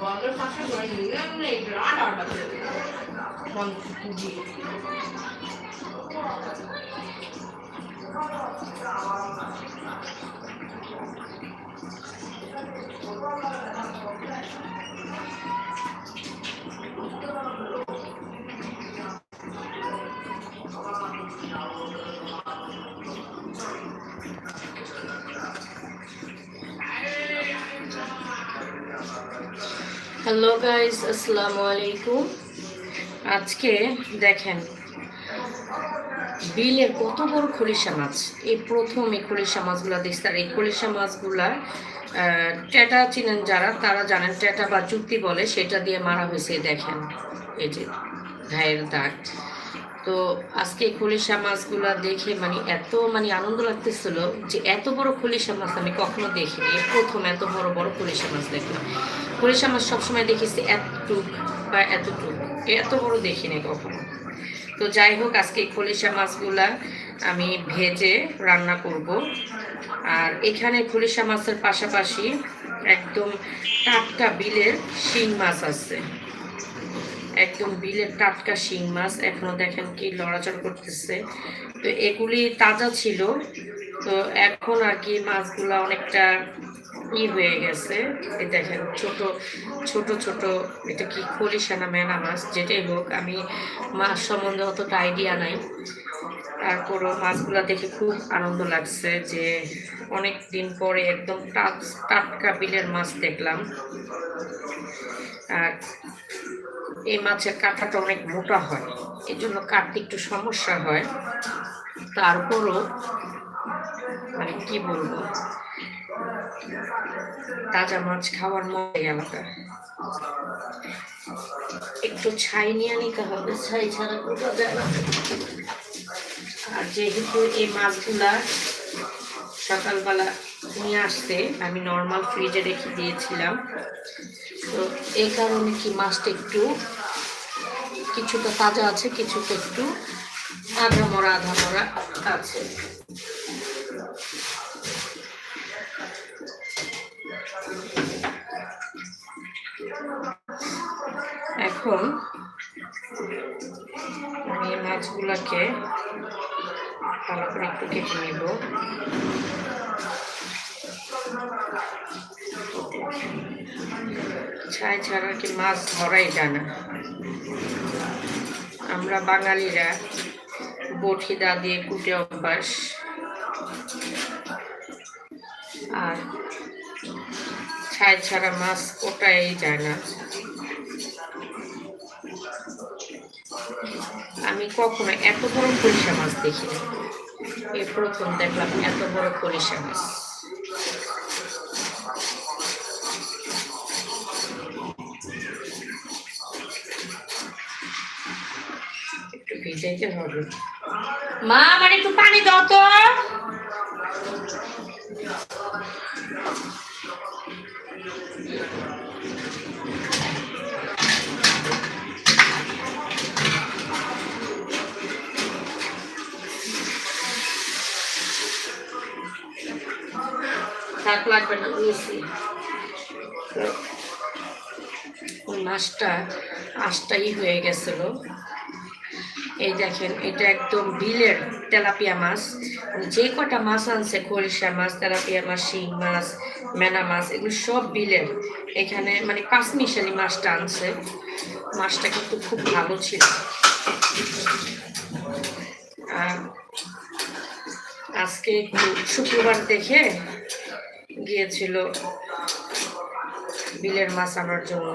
বন্ধ খাসা করে নিলাম না এই বিরাট অর্ডার করে দিলাম বন্ধ দিয়ে Thank you. হ্যালো গাইস, আসসালামু আলাইকুম। আজকে দেখেন, বিলের কত বড় খলিশা মাছ। এই প্রথম এই খলিশা মাছগুলা দেখছি। আর এই খলিশা মাছগুলা টেটা চিনেন যারা, তারা জানেন, টেটা বা চুক্তি বলে, সেটা দিয়ে মারা হয়েছে দেখেন। এই যে ঘায়ের দাগ তো আজকে খলিশা মাছগুলা দেখে মানে এত মানে আনন্দ লাগতেছিল যে এত বড় খলিশা মাছ আমি কখনো দেখিনি। প্রথম এত বড় বড় খলিশা মাছ দেখলাম। খলিশা মাছ সবসময় দেখেছি এতটুক বা এতটুক। এত বড় দেখিনি কখনো। তো যাই হোক, আজকে খলিশা মাছগুলা আমি ভেজে রান্না করব। আর এখানে খলিশা মাছের পাশাপাশি একদম টাটকা বিলের শিং মাছ আছে। একদম বিলের টাটকা শিং মাছ। এখনও দেখেন কি লড়াচড় করতেছে। তো এগুলি তাজা ছিল। তো এখন আর কি মাছগুলা অনেকটা ই হয়ে গেছে। এই দেখেন, ছোট ছোট ছোট, এটা কি খলিশা না মেনা মাছ, যেটাই হোক, আমি মাছ সম্বন্ধে অতটা আইডিয়া নাই। তারপরও মাছগুলো দেখে খুব আনন্দ লাগছে যে অনেক দিন পরে একদম টাট টাটকা বিলের মাছ দেখলাম। আর এই মাছের কাঁটাটা অনেক মোটা হয় এই জন্য কাটতে একটু সমস্যা হয়। তারপরও মানে কি বলব? তাজা মাছ খাওয়ার মজাই আলাদা। একটু ছাই নিয়ে নিতে হবে। ছাই ছাড়া আর যেহেতু এই মাছগুলা সকালবেলা নিয়ে আসতে আমি নর্মাল ফ্রিজে রেখে দিয়েছিলাম, তো এই কারণে কি মাছটা একটু কিছুটা তাজা আছে, কিছুটা একটু আধা মরা আধা মরা আছে। এখন আমি মাছগুলোকে ভালো করে একটু কেটে নেব। ছাই ছাড়া কি মাছ ধরাই যায় না। আমরা বাঙালিরা বটি দা দিয়ে কুটে অভ্যাস। ছাই ছাড়া মাছ ওটাই যায় না। আমি কখনো এত বড় কলিশা মাছ দেখিনি। এই প্রথম দেখলাম এত বড় কলিশা মাছ। মা, আমার একটু পানি দাও তো। থাক লাগবে না নিয়েছি মাছটা আশটাই হয়ে গেছিল। এই দেখেন, এটা একদম বিলের তেলাপিয়া মাছ। মানে যে কটা মাছ আনছে খরিষা মাছ, তেলাপিয়া মাছ, শিং মাছ, মেনা মাছ, এগুলো সব বিলের। এখানে মানে পাঁচ মিশালি মাছটা আনছে। মাছটা কিন্তু খুব ভালো ছিল। আজকে একটু শুক্রবার দেখে গিয়েছিল বিলের মাছ আনার জন্য।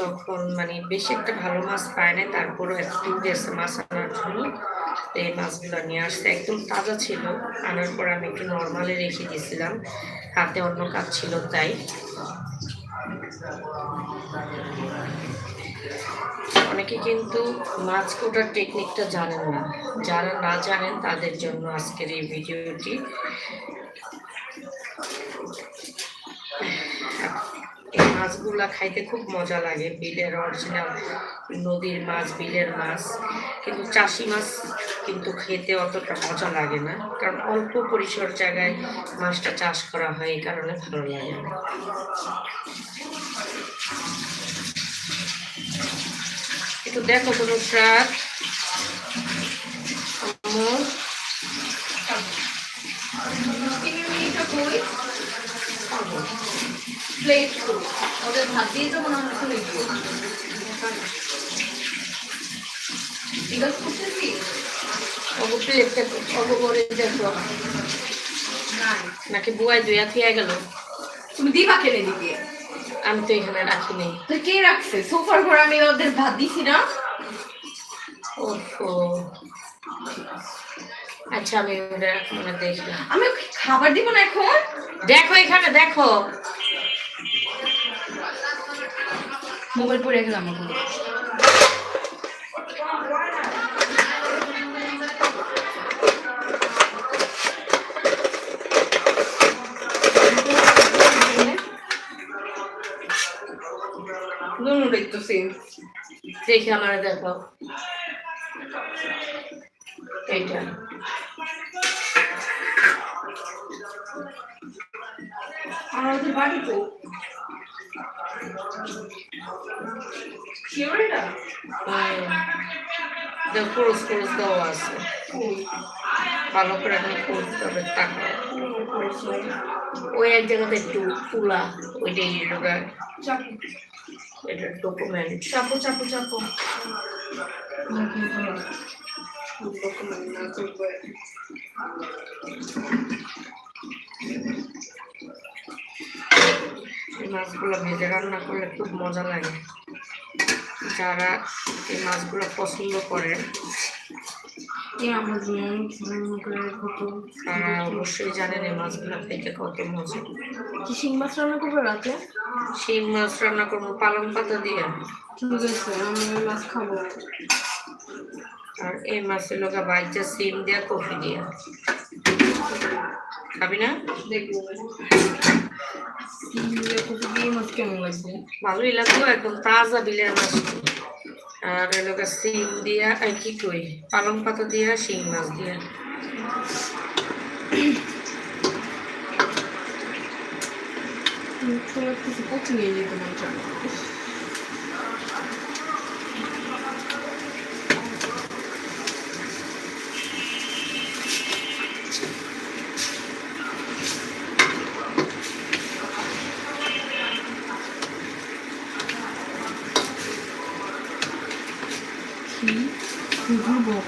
তখন মানে বেশি একটা ভালো মাছ পায় না তারপরও একটু গেছে মাছ আনার জন্য এই মাছগুলো নিয়ে আসতে একদম তাজা ছিল, আনার পর আমি একটু নর্মালে রেখে দিয়েছিলাম, হাতে অন্য কাজ ছিল তাই। অনেকে কিন্তু মাছ কোটার টেকনিকটা জানেন না। যারা না জানেন তাদের জন্য আজকের এই ভিডিওটি। এই মাছগুলা খাইতে খুব মজা লাগে, বিলের অরিজিনাল নদীর মাছ, বিলের মাছ। কিন্তু চাষি মাছ কিন্তু খেতে অতটা মজা লাগে না, কারণ অল্প পরিসর জায়গায় মাছটা চাষ করা হয়, এই কারণে ভালো লাগে না। একটু দেখো তো নুসরাত ওদের ভাত দিয়ে যাব না খুলে দিও জিজ্ঞাসা করতেছি ওগো প্লেট ওগো করে দেখো নাকি বুয়াই দুইয়া থিয়া গেল তুমি দিবা কেনে দিকে আমি তো এখানে রাখি নেই। তো কে রাখছে? সোফার ঘর আমি ওদের ভাত দিছি না। ওহো। আচ্ছা আমি ওটা মানে দেখলাম। আমি ওকে খাবার দিব না এখন? দেখো এখানে দেখো। মোবাইল পড়ে দেখি আমার দেখো। এইটা। আর ওদের বাড়ি তো। শিওর এটা? দেখো ক্রুজ ক্রুজ দেওয়া আছে। ভালো করে আমি করতে হবে টাকা। ওই এক জায়গাতে একটু ফুলা ওইটাই এটা ডকুমেন্ট চাপু চাপু চাপু। এই মাছগুলো ভেজে রান্না করলে খুব মজা লাগে। যারা এই মাছগুলো পছন্দ করে তারা অবশ্যই জানেন এই মাছগুলো খেতে কত মজা। কি শিং মাছ রান্না করবে রাতে? শিং মাছ রান্না করব পালং পাতা দিয়ে। ঠিক আছে আমি মাছ খাব আর এই মাছের লোকা বাইচা সিম দিয়া কফি দিয়া। খাবি না? দেখব। কত দিয়ে মাছ কেমন লাগবে ভালোই লাগল একদম তাজা বিলের মাছ আর এলাকা সিম দিয়া আর কি কই পালং পাতা দিয়া শিং মাছ দিয়া তোমার কিছু কচু নিয়ে যেতে মন চায় কি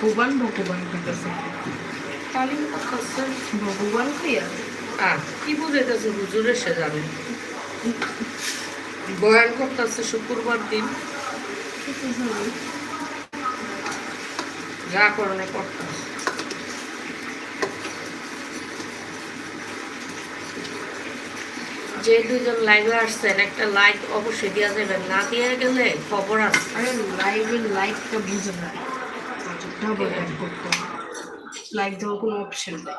ভগবান ভগবান আছে। ভগবান খাইয়া আর কি বুঝাইতেছে হুজুরে সে জানে? বয়ান করতেছে শুক্রবার দিন। যা করণে করতেছে। যে দুজন লাইভে আসছেন একটা লাইক অবশ্যই দেওয়া যাবেন না দিয়ে গেলে খবর আছে আরে লাইভের লাইকটা বুঝে না। ডাবল অ্যাড করতে লাইক দেওয়ার কোনো অপশন নেই।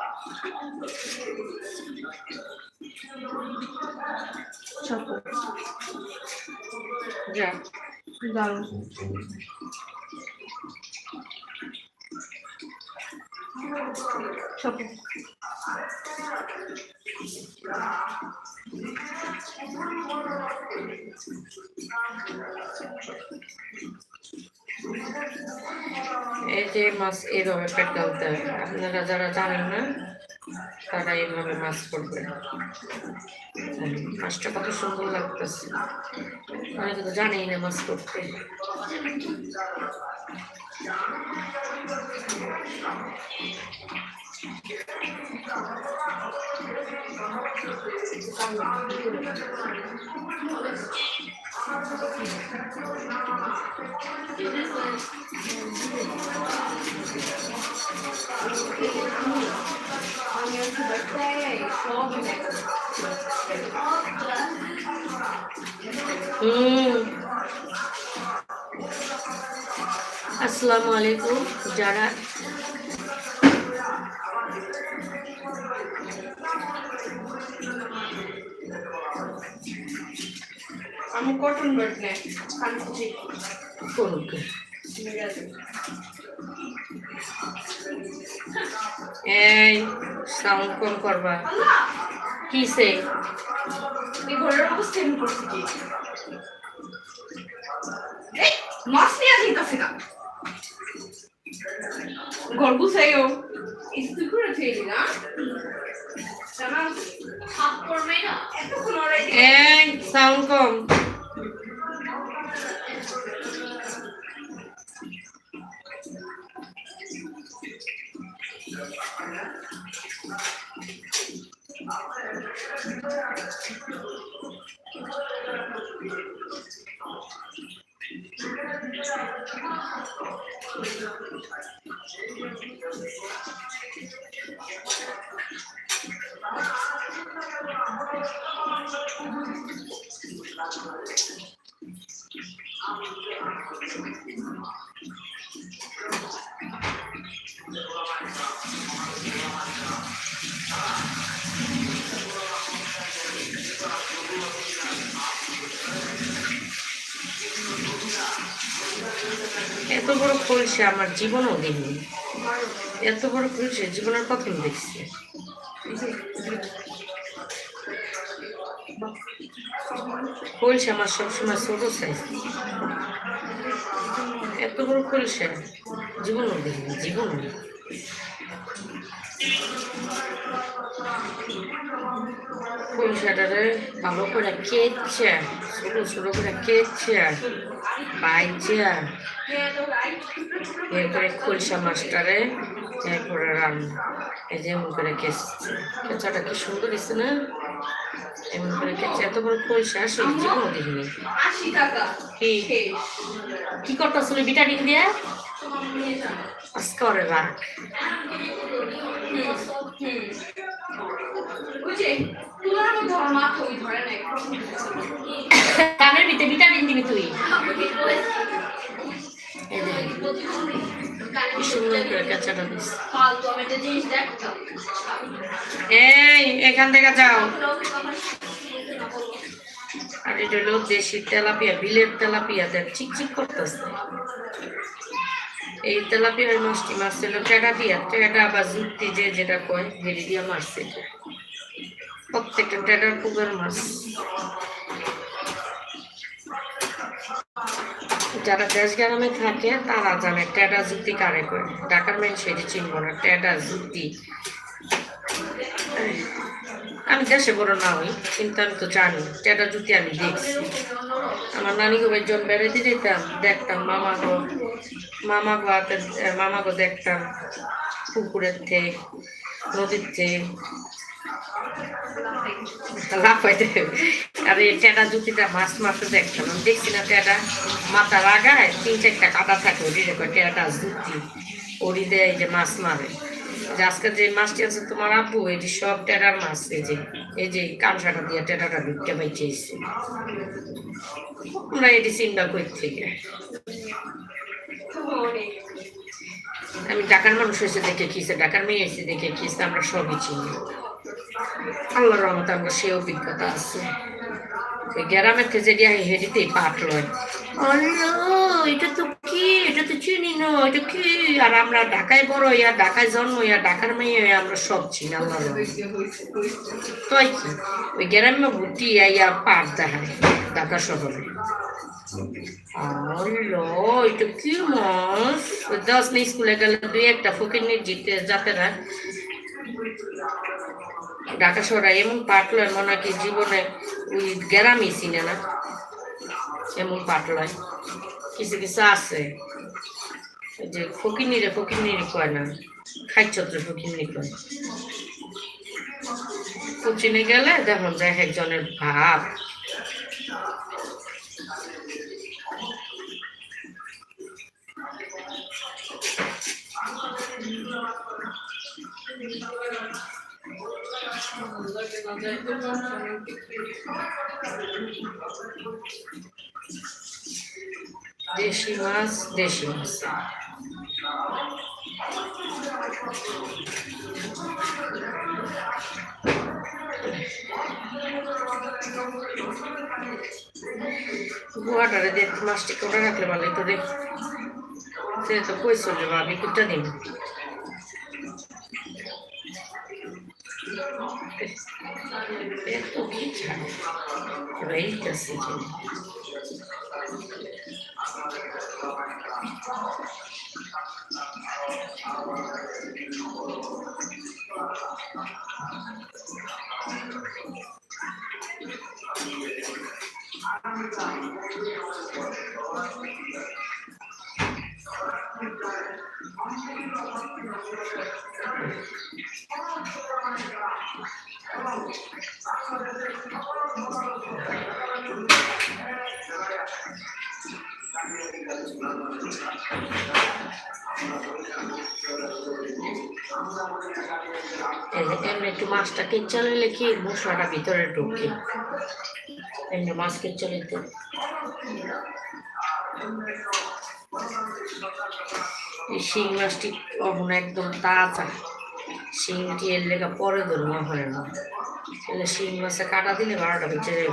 দারুণ। চাপো যে মাছ এইভাবে পেট ডালতে হয় আপনারা যারা জানেন না, তারা এইভাবে মাছ করবে। মাছটা কত সুন্দর লাগতেছে। অনেকে তো জানেই না মাছ করতে। হুম আসসালামু আলাইকুম যারা আমি কটন বাট নেই কানকুচি এই সাউন্ড কম করবা। কিসে? এই ঘরের অবস্থা এমন করছে কি? এই মাছ নিয়ে আসিতেছে না ঘর গুছাইও তুই করে সাউন্ড কম। এত বড় খোলসে আমার জীবনও দেখিনি এত বড় খোলসে জীবনের প্রথম দেখছি। খোলসে আমার সবসময় ছোট সাইজ। এত বড় খোলসে জীবনও দেখিনি জীবনও। খোলসাটারে ভালো করে কেচে ছোট ছোট করে কেচে বাইচে এরপরে খোলসা মাছটারে এরপরে রান্না এই যে এমন করে কেচছে কেঁচাটা কি সুন্দর দিচ্ছে না? এমন করে কেচে এত বড় খোলসা, আসলে জীবনও দেখিনি। কি? করতেছিল বিটাডিন দিয়ে? আজকে ওরে রাখ কানের ভিতরে বিটাডিন দিবি তুই। এই এখান থেকে যাও। আর এটা হলো দেশি তেলাপিয়া বিলের তেলাপিয়া দেখ চিকচিক করতেছে। এই তেলাপিয়ার মাছটি মাছ ছিল টেটা দিয়া টেটা বা জুতি যে যেটা কয় হেরি দিয়া মাছ ছিল প্রত্যেকটা টেটার পুকুর মাছ। যারা দেশ গ্রামে থাকে, তারা জানে টেডা যুক্তি কারে করে ঢাকার মেন সেটি চিনব না, টেডা যুক্তি আমি দেশে বড় না হই, কিন্তু আমি তো জানি, টেডা যুক্তি আমি দেখছি। আমার নানি গো জন বেড়াতে যেতাম দেখতাম, মামা গো মামা গো হাতে মামা গো দেখতাম, পুকুরের থেকে নদীর থেকে আর এই টেটা জুতিটা মাছ মাছও দেখতাম। আমি দেখছি না টেটা মাথা লাগায় তিন চারটা কাটা থাকে ওরি রেখে টেটা জুতি ওরি দেয় যে মাছ মারে। যে আজকে যে মাছটি আছে তোমার আব্বু যে সব টেটার মাছ, এই যে এই যে কামসাটা দিয়ে টেটাটা ঢুকতে পাইছে আমরা এটি চিন্তা করি থেকে? আমি ঢাকার মানুষ হয়েছে দেখে কিসে ঢাকার মেয়ে এসে দেখে কিসে আমরা সবই চিনি। আল্লাহর রহমতে আমরা সে অভিজ্ঞতা আছে। যে দিয়া হেরিতেই পাট লয়। এটা তো কি? এটা তো চিনি না, এটা কি? আর আমরা ঢাকায় বড় ইয়া ঢাকায় জন্ম ইয়া ঢাকার মেয়ে আমরা সব চিনি, আল্লাহ তাই কি? ওই গ্রামে ভর্তি ইয়া পাট দেখায়, ঢাকা শহরে। এটা কি ওই দশ স্কুলে গেলে দুই একটা ফকির নিয়ে জিতে যাতে না ঢাকা শহরে এমন পাট লয় মনে কি জীবনে ওই গ্রামই চিনে না। এমন পাট লয় কিছু কিছু আছে। যে ফকিনিরে ফকিনিরে কয় না, খাইছত্র ফকিনি কয়। কোচিনে গেলে দেখুন দেখ একজনের ভাব। দেশি মাছ দেশি মাছ গুয়াটারে দিয়ে মাছটি করে রাখলে ভালো তো রে সে তো কই চলবে ভাবি কুটা দিন এত কি ছাড়ে এইটাছে মাছটা কেচালে লেখি, মশলাটা ভিতরে ঢুকে। এমনি মাছ কেচালে এই শিং মাছটি কখন একদম তাজা। শিংটি এর লেখা পরে ধরবো হয় না। তাহলে শিং মাছে কাটা দিলে বারোটা বেঁচে যাবে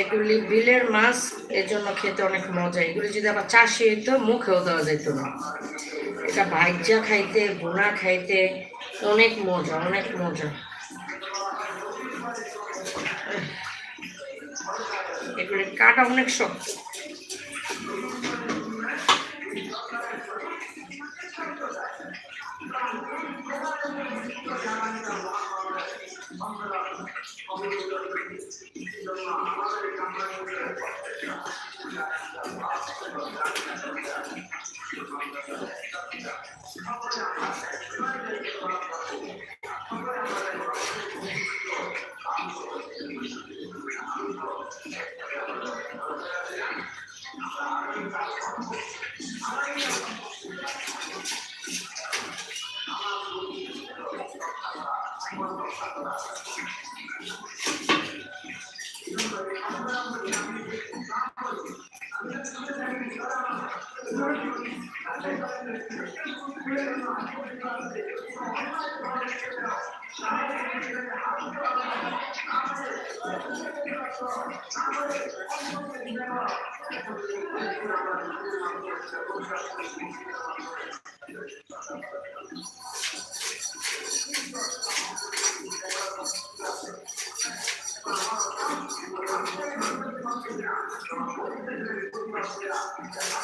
এগুলি বিলের মাছ এর জন্য খেতে অনেক মজা। এগুলি যদি আবার চাষি হইতো, মুখেও দেওয়া যেত না। এটা ভাইজা খাইতে, ভুনা খাইতে, অনেক মজা অনেক মজা। এগুলি কাটা অনেক শক্ত আমরা আমাদের কামনা Grazie.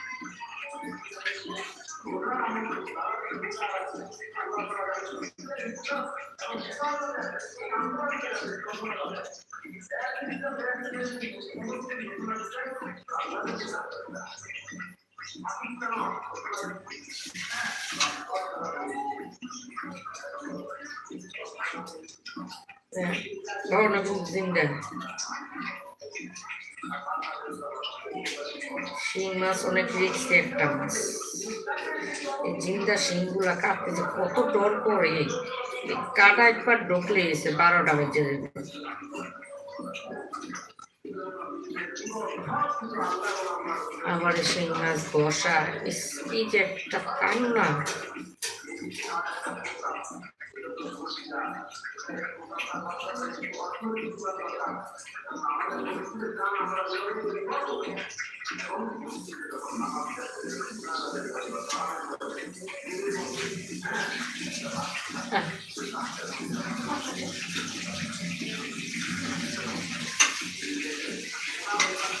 Ahora খুব জিন্দা শিং মাছ অনেক রিক্সি একটা মাছ। এই জিন্দা শিংগুলা কাটতে যে কত ডর করে। কাটা একবার ঢুকলে এসে বারোটা বেজে আবার শিং মাছ বসা কি যে একটা কান্না। হ্যাঁ হ্যাঁ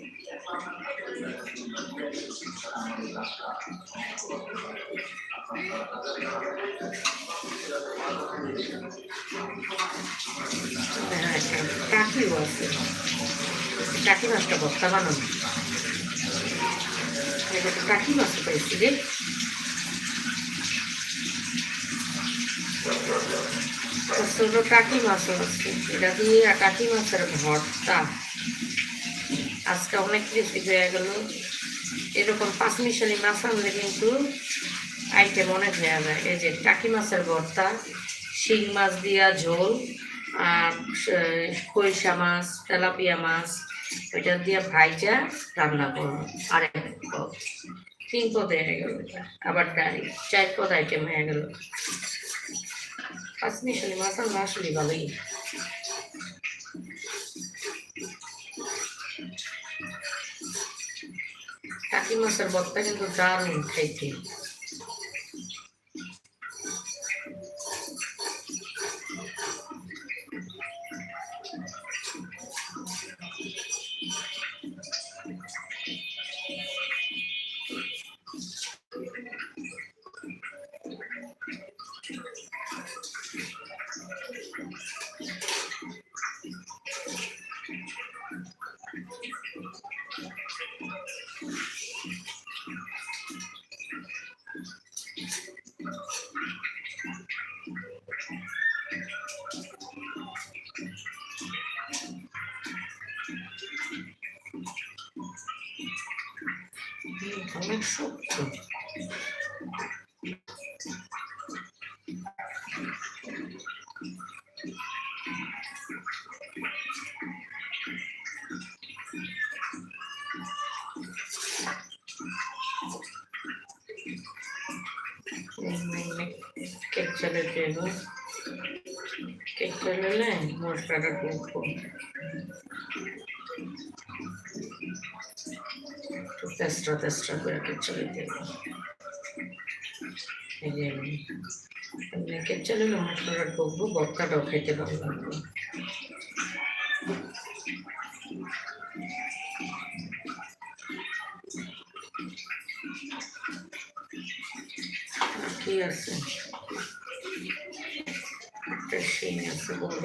কাকি মাছটা ভর্তা বানানো। কাকি মাছ পাইছি রে। কাকি মাছও আছে এটা দিয়ে কাকি মাছের ভর্তা? আজকে অনেক বেশি হয়ে গেল। এরকম পাঁচ মিশালি মাছ আনলে কিন্তু আইটেম অনেক হয়ে যায়। এই যে টাকি মাছের ভর্তা, শিং মাছ দিয়া ঝোল আর, স- মাছ, তেলাপিয়া মাছ, ওইটা দিয়ে ভাইজা রান্না করব। আর এক তিন পদ হয়ে গেল এটা। আবার ডালি। চার পদ আইটেম হয়ে গেল। পাঁচ মিশালি মাছ আনলে আসলে ভালোই। টাকি মাছের ভর্তা কিন্তু দারুণ খাইতে হুম, অনেক শক্ত কেক চালের দেব কেক চালেলে মশলাটা ঢুকবো একটু তেসরা করে চালে দেব এই যে এমনি কেক চালেলে মশলাটা ঢুকবো খেতে ভালো লাগবে কি আছে? একটা শিং আছে বড়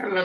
আল্লাহ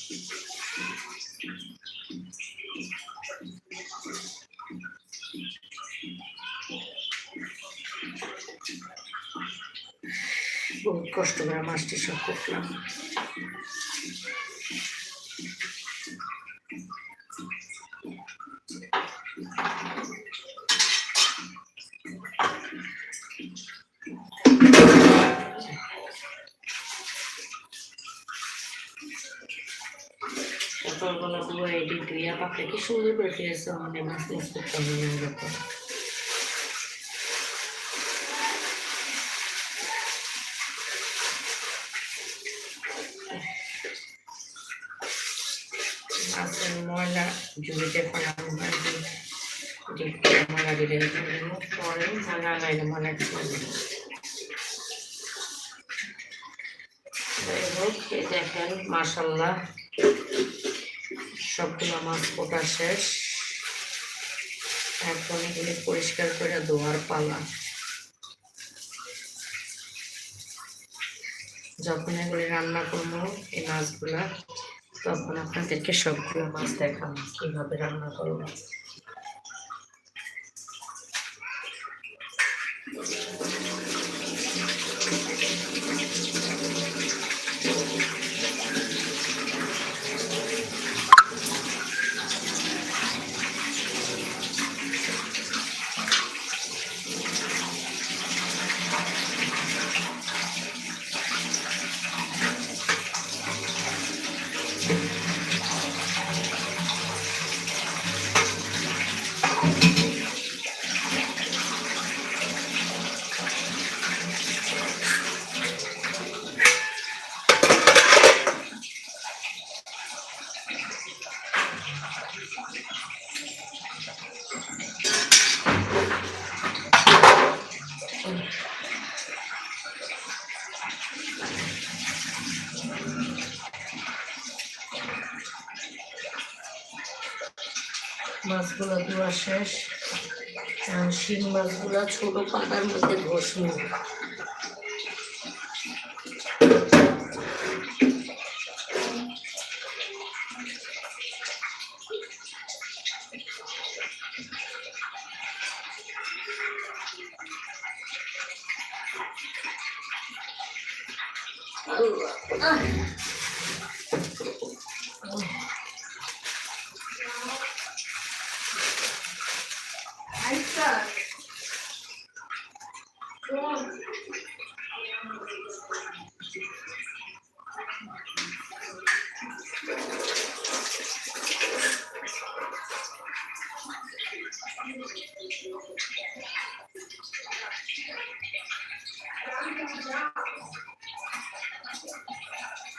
কষ্ট করে মাছটি সব করলাম। সকালবেলা দুয়া এটি দুইয়া পাখলে কি সুন্দর করে ফিরেছে মানে মাছ মাছ করতে হবে হয় যে যে মালা দিলে পরে মালা লাইলে মালা যাই হোক দেখেন মাসাল্লাহ সবগুলো মাছ পোটা শেষ। এখন এগুলি পরিষ্কার করে ধোয়ার পালা। যখন এগুলি রান্না করব, এই মাছগুলা তখন আপনাদেরকে সবগুলো মাছ দেখানো কীভাবে রান্না করব শেষ। শিং মাছগুলো ছোট পাতার মধ্যে আচ্ছা